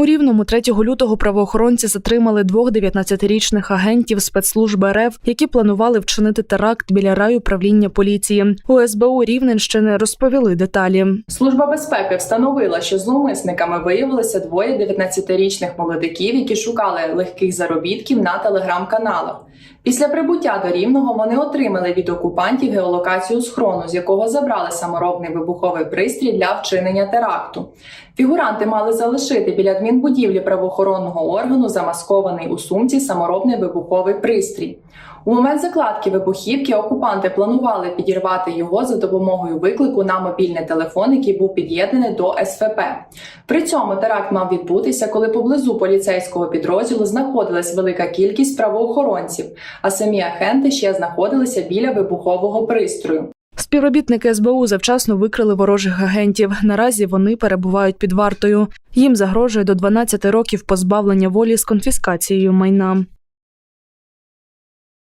У Рівному 3 лютого правоохоронці затримали двох 19-річних агентів спецслужби РФ, які планували вчинити теракт біля райуправління поліції. У СБУ Рівненщини розповіли деталі. Служба безпеки встановила, що зловмисниками виявилися двоє 19-річних молодиків, які шукали легких заробітків на телеграм-каналах. Після прибуття до Рівного вони отримали від окупантів геолокацію схрону, з якого забрали саморобний вибуховий пристрій для вчинення теракту. Фігуранти мали залишити біля адмінбудівлі правоохоронного органу замаскований у сумці саморобний вибуховий пристрій. У момент закладки вибухівки окупанти планували підірвати його за допомогою виклику на мобільний телефон, який був під'єднаний до СФП. При цьому теракт мав відбутися, коли поблизу поліцейського підрозділу знаходилась велика кількість правоохоронців, а самі агенти ще знаходилися біля вибухового пристрою. Співробітники СБУ завчасно викрили ворожих агентів. Наразі вони перебувають під вартою. Їм загрожує до 12 років позбавлення волі з конфіскацією майна.